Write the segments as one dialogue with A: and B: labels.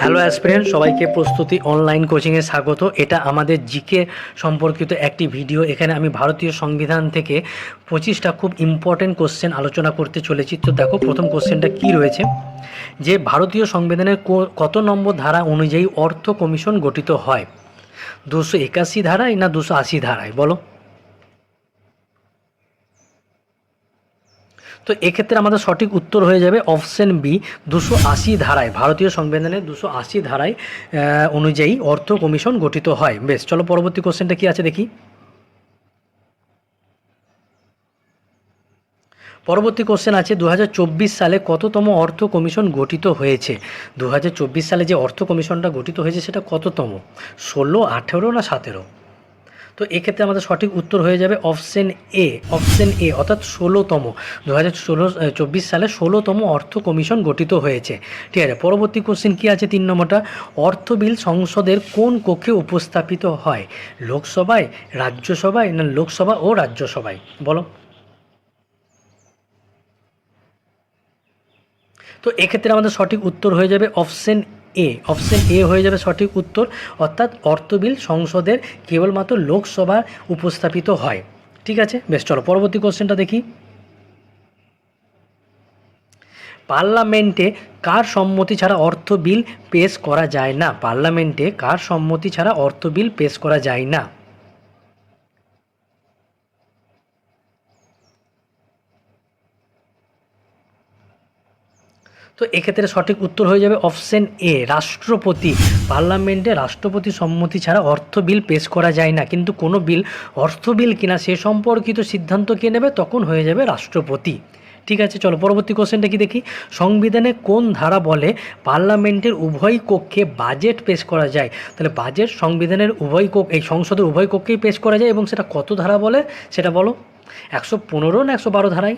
A: Hello aspirant সবাইকে প্রস্তুতি online কোচিংয়ে স্বাগত। এটা আমাদের জিকে সম্পর্কিত একটি ভিডিও এখানে আমি ভারতীয় সংবিধান থেকে পঁচিশটা খুব ইম্পর্টেন্ট কোশ্চেন আলোচনা করতে চলেছি। তো দেখো, প্রথম কোশ্চেনটা কি রয়েছে? যে ভারতীয় সংবিধানের কত নম্বর ধারা অনুযায়ী অর্থ কমিশন গঠিত হয়? দুশো একাশি ধারায় না দুশো আশি ধারায়? বলো। তো এক্ষেত্রে আমাদের সঠিক উত্তর হয়ে যাবে অপশন বি, দুশো আশি ধারায়, ভারতীয় সংবিধানের দুশো আশি ধারায় অনুযায়ী অর্থ কমিশন গঠিত হয়। বেশ, চলো পরবর্তী কোশ্চেনটা কি আছে দেখি। পরবর্তী কোশ্চেন আছে দু হাজার চব্বিশ সালে কততম অর্থ কমিশন গঠিত হয়েছে? দু হাজার চব্বিশ সালে যে অর্থ কমিশনটা গঠিত হয়েছে সেটা কততম? ষোলো, আঠেরো না সতেরো? তো এক্ষেত্রে আমাদের সঠিক উত্তর হয়ে যাবে অপশন এ অপশন এ অর্থাৎ ষোলোতম। দু হাজার ষোলো চব্বিশ সালে ষোলোতম অর্থ কমিশন গঠিত হয়েছে। ঠিক আছে, পরবর্তী কোশ্চেন কী আছে তিন নম্বরটা? অর্থ বিল সংসদের কোন কক্ষে উপস্থাপিত হয়? লোকসভায়, রাজ্যসভায় না লোকসভা ও রাজ্যসভায়? বলো। তো এক্ষেত্রে আমাদের সঠিক উত্তর হয়ে যাবে অপশন এ, অপশন এ হয়ে যাবে সঠিক উত্তর, অর্থাৎ অর্থ বিল সংসদের কেবলমাত্র লোকসভা উপস্থাপিত হয়। ঠিক আছে? বেশ, চলো পরবর্তী কোশ্চেনটা দেখি। পার্লামেন্টে কার সম্মতি ছাড়া অর্থ বিল পেশ করা যায় না? পার্লামেন্টে কার সম্মতি ছাড়া অর্থ বিল পেশ করা যায় না? তো এক্ষেত্রে সঠিক উত্তর হয়ে যাবে অপশন এ, রাষ্ট্রপতি। পার্লামেন্টে রাষ্ট্রপতি সম্মতি ছাড়া অর্থ বিল পেশ করা যায় না, কিন্তু কোনো বিল, অর্থ বিল কিনা সে সম্পর্কিত সিদ্ধান্ত কে নেবে তখন হয়ে যাবে রাষ্ট্রপতি। ঠিক আছে, চলো পরবর্তী কোশ্চেনটা কি দেখি? সংবিধানে কোন ধারা বলে পার্লামেন্টের উভয় কক্ষে বাজেট পেশ করা যায়? তাহলে বাজেট সংবিধানের উভয় কক্ষ, এই সংসদের উভয় কক্ষেই পেশ করা যায় এবং সেটা কত ধারা বলে? সেটা বলো। একশো পনেরো না একশো বারো ধারায়?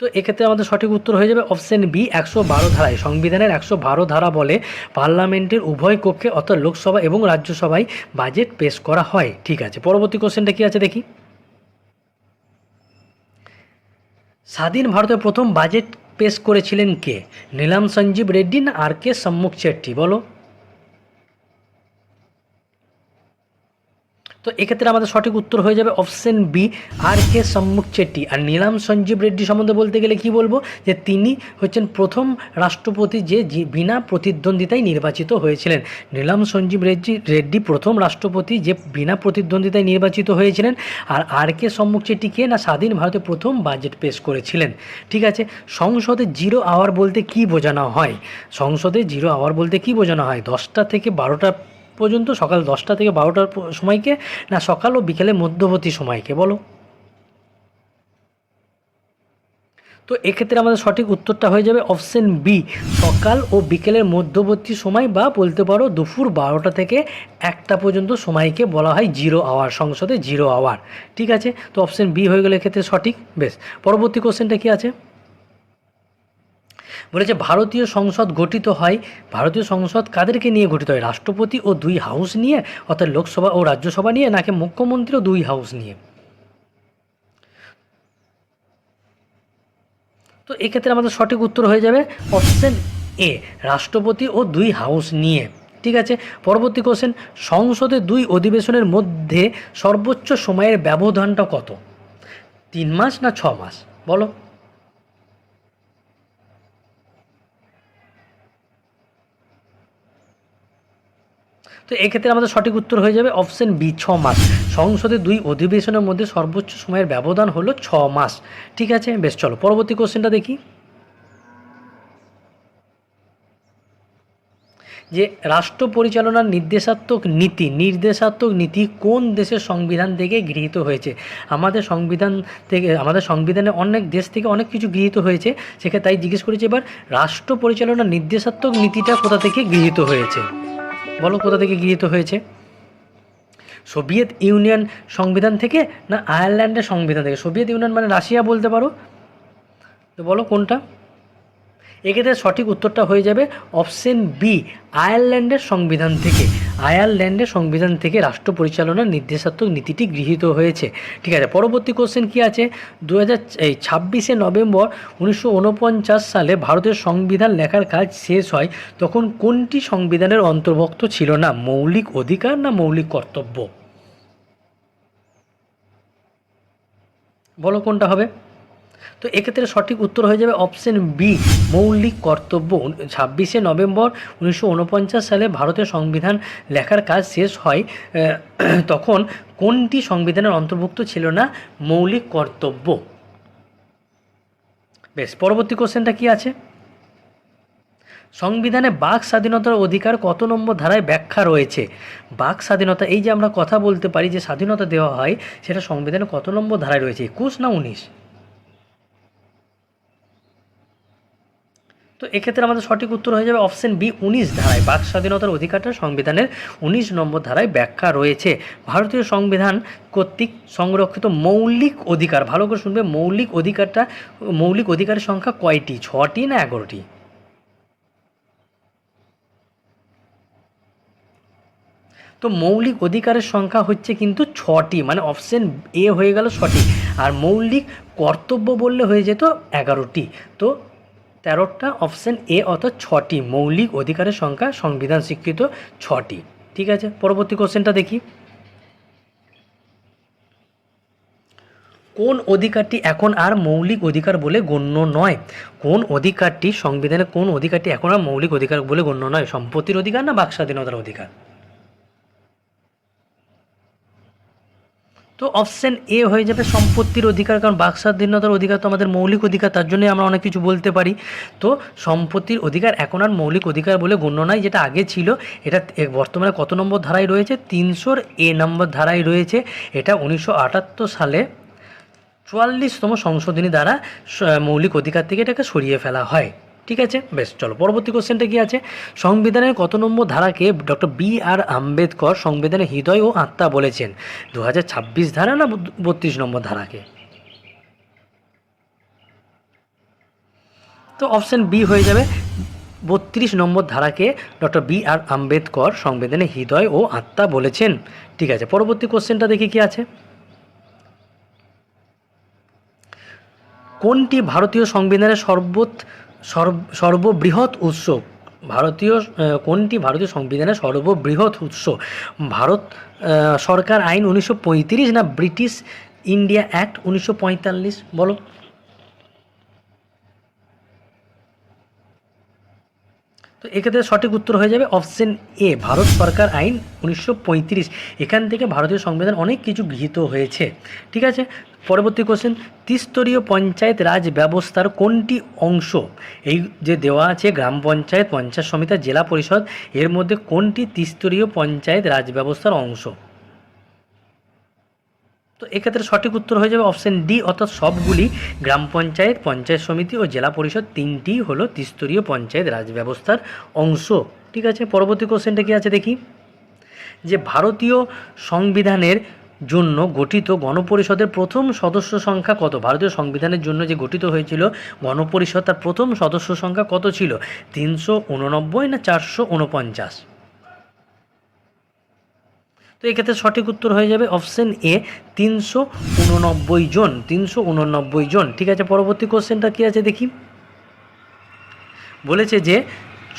A: তো এক্ষেত্রে আমাদের সঠিক উত্তর হয়ে যাবে অপশন বি, একশো বারো ধারায়। সংবিধানের একশো বারো ধারা বলে পার্লামেন্টের উভয় কক্ষে, অর্থাৎ লোকসভা এবং রাজ্যসভায় বাজেট পেশ করা হয়। ঠিক আছে, পরবর্তী কোশ্চেনটা কি আছে দেখি। স্বাধীন ভারতের প্রথম বাজেট পেশ করেছিলেন কে? নীলাম সঞ্জীব রেড্ডি না আর কে সম্মুখ চেট্টি বলো। তো এক্ষেত্রে আমাদের সঠিক উত্তর হয়ে যাবে অপশন বি আর কে সম্মুখ চেট্টি। আর নীলাম সঞ্জীব রেড্ডি সম্বন্ধে বলতে গেলে কি বলব? যে তিনি হচ্ছেন প্রথম রাষ্ট্রপতি যে বিনা প্রতিদ্বন্দ্বিতায় নির্বাচিত হয়েছিলেন। নীলাম সঞ্জীব রেড্ডি রেড্ডি প্রথম রাষ্ট্রপতি যে বিনা প্রতিদ্বন্দ্বিতায় নির্বাচিত হয়েছিলেন। আর আর কে সম্মুখ চেট্টি কে না স্বাধীন ভারতে প্রথম বাজেট পেশ করেছিলেন? ঠিক আছে, সংসদে জিরো আওয়ার বলতে কি বোঝানো হয়? সংসদে জিরো আওয়ার বলতে কি বোঝানো হয়? দশটা থেকে বারোটা পর্যন্ত সকাল দশটা থেকে বারোটার সময়কে, না সকাল ও বিকেলে মধ্যবর্তী সময়কে, বলো। তো এক্ষেত্রে আমাদের সঠিক উত্তরটা হয়ে যাবে অপশন বি সকাল ও বিকেলের মধ্যবর্তী সময় বা বলতে পারো দুপুর বারোটা থেকে একটা পর্যন্ত সময়কে বলা হয় জিরো আওয়ার সংসদে জিরো আওয়ার ঠিক আছে? তো অপশন বি হয়ে গেলে এক্ষেত্রে সঠিক, বেশ। পরবর্তী কোশ্চেনটা কি আছে? বলেছে, ভারতীয় সংসদ গঠিত হয় ভারতীয় সংসদ কাদেরকে নিয়ে গঠিত হয়? রাষ্ট্রপতি ও দুই হাউস নিয়ে? অর্থাৎ লোকসভা ও রাজ্যসভা নিয়ে, নাকি মুখ্যমন্ত্রী ও দুই হাউস নিয়ে? তো এক্ষেত্রে আমাদের সঠিক উত্তর হয়ে যাবে অপশন এ, রাষ্ট্রপতি ও দুই হাউস নিয়ে। ঠিক আছে? পরবর্তী কোশ্চেন সংসদে দুই অধিবেশনের মধ্যে সর্বোচ্চ সময়ের ব্যবধানটা কত? তিন মাস না ছ মাস? বলো। তো এক্ষেত্রে আমাদের সঠিক উত্তর হয়ে যাবে অপশন বি ছ মাস। সংসদে দুই অধিবেশনের মধ্যে সর্বোচ্চ সময়ের ব্যবধান হলো ছ মাস। ঠিক আছে? বেশ, চলো, পরবর্তী কোশ্চেনটা দেখি। যে রাষ্ট্র পরিচালনার নির্দেশাত্মক নীতি নির্দেশাত্মক নীতি কোন দেশের সংবিধান থেকে গৃহীত হয়েছে? আমাদের সংবিধান থেকে, আমাদের সংবিধানে অনেক দেশ থেকে অনেক কিছু গৃহীত হয়েছে। সেখানে তাই জিজ্ঞেস করেছি এবার, রাষ্ট্র পরিচালনার নির্দেশাত্মক নীতিটা কোথা থেকে গৃহীত হয়েছে? বলো কোথা থেকে গৃহীত হয়েছে? সোভিয়েত ইউনিয়ন সংবিধান থেকে না আয়ারল্যান্ডের সংবিধান থেকে? সোভিয়েত ইউনিয়ন মানে রাশিয়া বলতে পারো? তো বলো কোনটা? এক্ষেত্রে সঠিক উত্তরটা হয়ে যাবে অপশন বি আয়ারল্যান্ডের সংবিধান থেকে। আয়ারল্যান্ডের সংবিধান থেকে রাষ্ট্র পরিচালনার নির্দেশাত্মক নীতিটি গৃহীত হয়েছে। ঠিক আছে, পরবর্তী কোশ্চেন কি আছে? দু হাজার এই ছাব্বিশে নভেম্বর উনিশশো উনপঞ্চাশ সালে ভারতের সংবিধান লেখার কাজ শেষ হয়, তখন কোনটি সংবিধানের অন্তর্ভুক্ত ছিল না? মৌলিক অধিকার না মৌলিক কর্তব্য? বলো কোনটা হবে? তো এক্ষেত্রে সঠিক উত্তর হয়ে যাবে অপশন বি মৌলিক কর্তব্য। ছাব্বিশে নভেম্বর উনিশশো উনপঞ্চাশ সালে ভারতের সংবিধান লেখার কাজ শেষ হয় তখন কোনটি সংবিধানের অন্তর্ভুক্ত ছিল না? মৌলিক কর্তব্য। বেশ, পরবর্তী কোশ্চেনটা কি আছে? সংবিধানে বাক স্বাধীনতার অধিকার কত নম্বর ধারায় ব্যাখ্যা রয়েছে? বাক স্বাধীনতা, এই যে আমরা কথা বলতে পারি যে স্বাধীনতা দেওয়া হয়, সেটা সংবিধানে কত নম্বর ধারায় রয়েছে? একুশ না উনিশ? তো এক্ষেত্রে আমাদের সঠিক উত্তর হয়ে যাবে অপশন বি উনিশ ধারায়। বাক স্বাধীনতার অধিকারটা সংবিধানের উনিশ নম্বর ধারায় ব্যাখ্যা রয়েছে। ভারতীয় সংবিধান কর্তৃক সংরক্ষিত মৌলিক অধিকার। ভালো করে শুনবে, মৌলিক অধিকারটা, মৌলিক অধিকারের সংখ্যা কয়টি? ছটি না এগারোটি? তো মৌলিক অধিকারের সংখ্যা হচ্ছে কিন্তু ছটি মানে অপশন এ হয়ে গেল সঠিক। আর মৌলিক কর্তব্য বললে হয়ে যেত এগারোটি। তো তেরোটা অপশান এ অর্থাৎ ছটি, মৌলিক অধিকারের সংখ্যা, সংবিধান স্বীকৃত ছটি। ঠিক আছে? পরবর্তী কোশ্চেনটা দেখি। কোন অধিকারটি এখন আর মৌলিক অধিকার বলে গণ্য নয়? কোন অধিকারটি, সংবিধানে কোন অধিকারটি এখন আর মৌলিক অধিকার বলে গণ্য নয়? সম্পত্তির অধিকার না বাক স্বাধীনতার অধিকার? তো অপশন এ হয়ে যাবে সম্পত্তির অধিকার, কারণ বাক স্বাধীনতার অধিকার তো আমাদের মৌলিক অধিকার, তার জন্যই আমরা অনেক কিছু বলতে পারি। তো সম্পত্তির অধিকার এখন আর মৌলিক অধিকার বলে গণ্য নয় যেটা আগে ছিল, এটা বর্তমানে কত নম্বর ধারায় রয়েছে? তিনশোর এ নম্বর ধারায় রয়েছে, এটা উনিশশো আটাত্তর সালে চুয়াল্লিশতম সংশোধনী দ্বারা মৌলিক অধিকার থেকে এটাকে সরিয়ে ফেলা হয়। ঠিক আছে? বেশ, চলো, পরবর্তী কোশ্চেনটা কি আছে? সংবিধানের কত নম্বর ধারাকে ডক্টর বি আর আম্বেদকর সংবিধানের হৃদয় ও আত্মা বলেছেন? দু ধারা না বত্রিশ নম্বর ধারাকে? তো অপশন বি হয়ে যাবে। বত্রিশ নম্বর ধারাকে ডক্টর বি আর আম্বেদকর সংবিধানে হৃদয় ও আত্মা বলেছেন। ঠিক আছে, পরবর্তী কোশ্চেনটা দেখি কি আছে? কোনটি ভারতীয় সংবিধানের সর্বোত সর্ব- সর্ববৃহৎ উৎস। ভারতীয় কোনটি? ভারতীয় সংবিধানের সর্ববৃহৎ উৎস। ভারত সরকার আইন উনিশশো পঁয়ত্রিশ না ব্রিটিশ ইন্ডিয়া অ্যাক্ট উনিশশো পঁয়তাল্লিশ? বলো। তো এক্ষেত্রে সঠিক উত্তর হয়ে যাবে অপশন এ, ভারত সরকার আইন উনিশশো পঁয়ত্রিশ। এখান থেকে ভারতীয় সংবিধান অনেক কিছু গৃহীত হয়েছে। ঠিক আছে? পরবর্তী কোশ্চেন ত্রিস্তরীয় পঞ্চায়েত রাজ ব্যবস্থার কোনটি অংশ? এই যে দেওয়া আছে গ্রাম পঞ্চায়েত পঞ্চায়েত সমিতি জেলা পরিষদ, এর মধ্যে কোনটি ত্রিস্তরীয় পঞ্চায়েত রাজ ব্যবস্থার অংশ? তো এক্ষেত্রে সঠিক উত্তর হয়ে যাবে অপশন ডি অর্থাৎ সবগুলি গ্রাম পঞ্চায়েত পঞ্চায়েত সমিতি ও জেলা পরিষদ তিনটি হলো ত্রিস্তরীয় পঞ্চায়েত রাজ ব্যবস্থার অংশ। ঠিক আছে, পরবর্তী কোশ্চেনটা কি আছে দেখি? যে ভারতীয় সংবিধানের জন্য গঠিত গণপরিষদের প্রথম সদস্য সংখ্যা কত? ভারতীয় সংবিধানের জন্য যে গঠিত হয়েছিল গণপরিষদ, তার প্রথম সদস্য সংখ্যা কত ছিল? তিনশো উননব্বই না চারশো উনপঞ্চাশ? তো এক্ষেত্রে সঠিক উত্তর হয়ে যাবে অপশন এ, তিনশো উননব্বই জন, তিনশো উননব্বই জন। ঠিক আছে, পরবর্তী কোশ্চেনটা কি আছে দেখি? বলেছে যে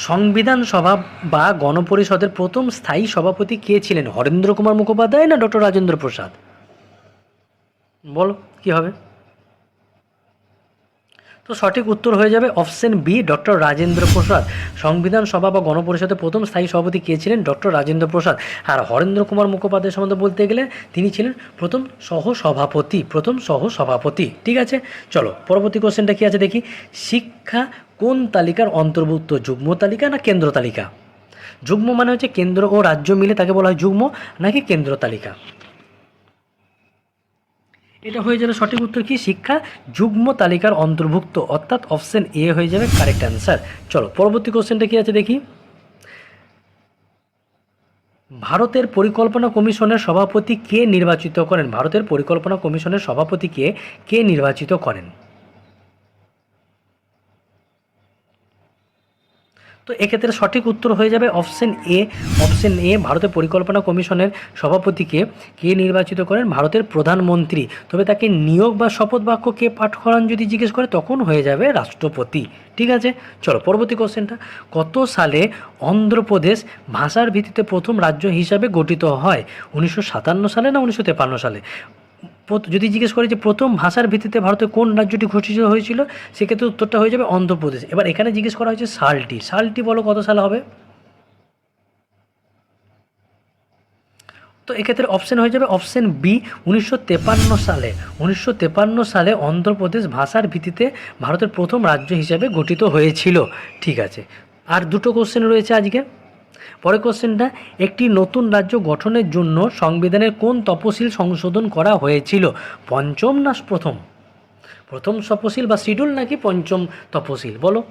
A: সংবিধান সভা বা গণপরিষদের প্রথম স্থায়ী সভাপতি কে ছিলেন? হরেন্দ্র কুমার মুখোপাধ্যায় না ডক্টর রাজেন্দ্র প্রসাদ? বলো, কি হবে? তো সঠিক উত্তর হয়ে যাবে option B, doctor Rajendra Prasad. সংবিধান সভা বা গণপরিষদের প্রথম স্থায়ী সভাপতি কে ছিলেন? ডক্টর রাজেন্দ্র প্রসাদ। আর হরেন্দ্র কুমার মুখোপাধ্যায় সম্বন্ধে বলতে গেলে তিনি ছিলেন প্রথম সহ সভাপতি প্রথম সহ সভাপতি ঠিক আছে? চলো, পরবর্তী কোশ্চেনটা কি আছে দেখি? শিক্ষা কোন তালিকার অন্তর্ভুক্ত? যুগ্ম তালিকা না কেন্দ্র তালিকা? যুগ্ম মানে হচ্ছে কেন্দ্র ও রাজ্য মিলে তাকে বলা হয় যুগ্ম নাকি কেন্দ্র তালিকা? এটা হয়ে যাবে সঠিক উত্তর কি? শিক্ষা, যুগ্ম তালিকার অন্তর্ভুক্ত। অর্থাৎ অপশন এ হয়ে যাবে কারেক্ট অ্যান্সার চলো, পরবর্তী কোশ্চেনটা কি আছে দেখি? ভারতের পরিকল্পনা কমিশনের সভাপতি কে নির্বাচিত করেন? ভারতের পরিকল্পনা কমিশনের সভাপতিকে কে নির্বাচিত করেন? তো এক্ষেত্রে সঠিক উত্তর হয়ে যাবে অপশন এ অপশন এ ভারতের পরিকল্পনা কমিশনের সভাপতিকে কে নির্বাচিত করেন? ভারতের প্রধানমন্ত্রী। তবে তাকে নিয়োগ বা শপথ বাক্য কে পাঠ করান যদি জিজ্ঞেস করে, তখন হয়ে যাবে রাষ্ট্রপতি। ঠিক আছে? চলো, পরবর্তী কোশ্চেনটা। কত সালে অন্ধ্রপ্রদেশ ভাষার ভিত্তিতে প্রথম রাজ্য হিসাবে গঠিত হয়? উনিশশো সাতান্ন সালে না উনিশশো তেপান্ন সালে? যদি জিজ্ঞেস করে যে প্রথম ভাষার ভিত্তিতে ভারতে কোন রাজ্যটি ঘোষিত হয়েছিল, সেক্ষেত্রে উত্তরটা হয়ে যাবে অন্ধ্রপ্রদেশ। এবার এখানে জিজ্ঞেস করা হয়েছে সালটি। সালটি বলো কত সাল হবে? তো এক্ষেত্রে অপশন হয়ে যাবে অপশন বি উনিশশো সালে। উনিশশো সালে অন্ধ্রপ্রদেশ ভাষার ভিত্তিতে ভারতের প্রথম রাজ্য হিসেবে গঠিত হয়েছিল। ঠিক আছে। আর দুটো কোশ্চেন রয়েছে আজকে। পরের কোশ্চেনটা একটি নতুন রাজ্য গঠনের জন্য সংবিধানের কোন তপশিল সংশোধন করা হয়েছিল? পঞ্চম না প্রথম? প্রথম তপশিল বা শিডিউল নাকি পঞ্চম তপশিল? বলো।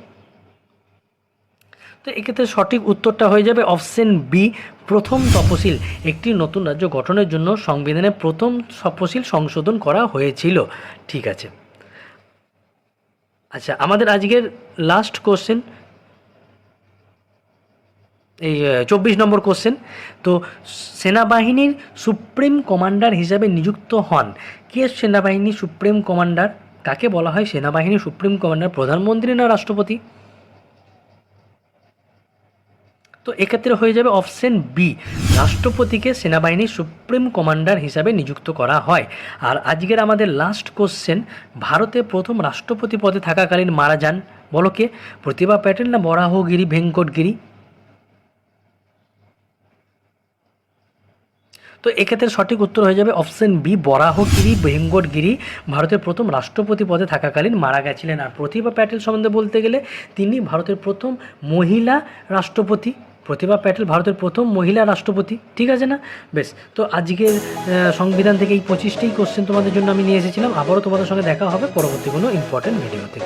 A: তো এক্ষেত্রে সঠিক উত্তরটা হয়ে যাবে অপশন বি প্রথম তপশিল। একটি নতুন রাজ্য গঠনের জন্য সংবিধানে প্রথম তপশিল সংশোধন করা হয়েছিল। ঠিক আছে। আচ্ছা আমাদের আজকের লাস্ট কোশ্চেন এই চব্বিশ নম্বর কোশ্চেন তো সেনাবাহিনীর সুপ্রিম কমান্ডার হিসাবে নিযুক্ত হন। কে সেনাবাহিনীর সুপ্রিম কমান্ডার? কাকে বলা হয় সেনাবাহিনীর সুপ্রিম কমান্ডার? প্রধানমন্ত্রী না রাষ্ট্রপতি? তো এক্ষেত্রে হয়ে যাবে অপশন বি। রাষ্ট্রপতিকে সেনাবাহিনীর সুপ্রিম কমান্ডার হিসাবে নিযুক্ত করা হয়। আর আজকের আমাদের লাস্ট কোশ্চেন ভারতে প্রথম রাষ্ট্রপতি পদে থাকাকালীন মারা যান। বলো কে? প্রতিভা প্যাটেল না বরাহগিরি ভেঙ্কটগিরি? তো এক্ষেত্রে সঠিক উত্তর হয়ে যাবে অপশন বি বরাহগিরি ভেঙ্কটগিরি ভারতের প্রথম রাষ্ট্রপতি পদে থাকাকালীন মারা গেছিলেন। আর প্রতিভা প্যাটেল সম্বন্ধে বলতে গেলে তিনি ভারতের প্রথম মহিলা রাষ্ট্রপতি। প্রতিভা প্যাটেল ভারতের প্রথম মহিলা রাষ্ট্রপতি। ঠিক আছে না? বেশ, তো আজকের সংবিধান থেকে এই পঁচিশটাই কোশ্চেন তোমাদের জন্য আমি নিয়ে এসেছিলাম। আবারও তোমাদের সঙ্গে দেখা হবে পরবর্তী কোনো ইম্পর্টেন্ট ভিডিওতে